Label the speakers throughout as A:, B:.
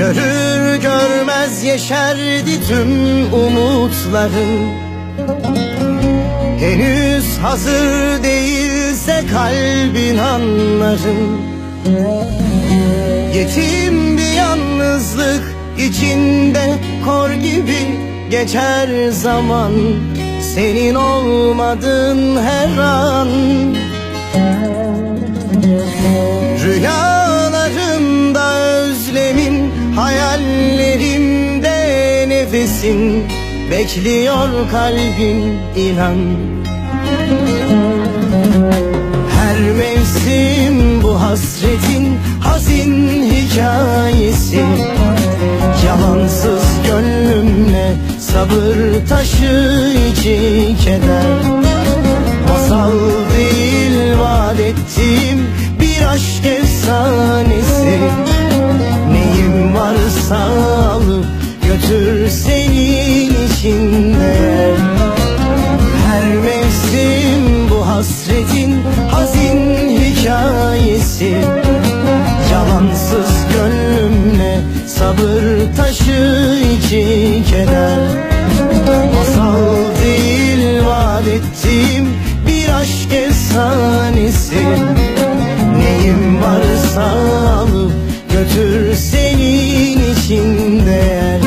A: Görür görmez yeşerdi tüm umutlarım Henüz hazır değilse kalbin anlarım Yetim bir yalnızlık içinde kor gibi geçer zaman. Senin olmadın her an nefesin Bekliyor kalbim inan. Her mevsim bu hasretin Hazin hikayesi. Yalansız gönlümle Sabır taşı içi keder. Masal değil vaat ettiğim bir aşk efsanesi. Neyim varsa götür senin içinde. Her mevsim bu hasretin hazin hikayesi. Yalansız gönlümle sabır taşı içi keder Masal değil vaat ettiğim bir aşk efsanesi. Neyim varsa alıp götür senin için değer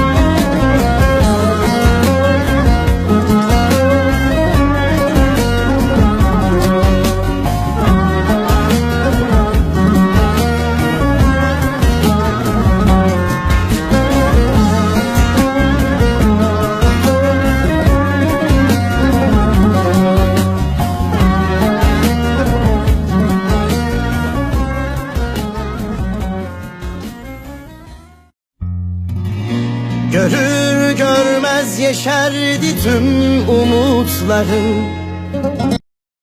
A: Görür görmez yeşerdi tüm umutlarım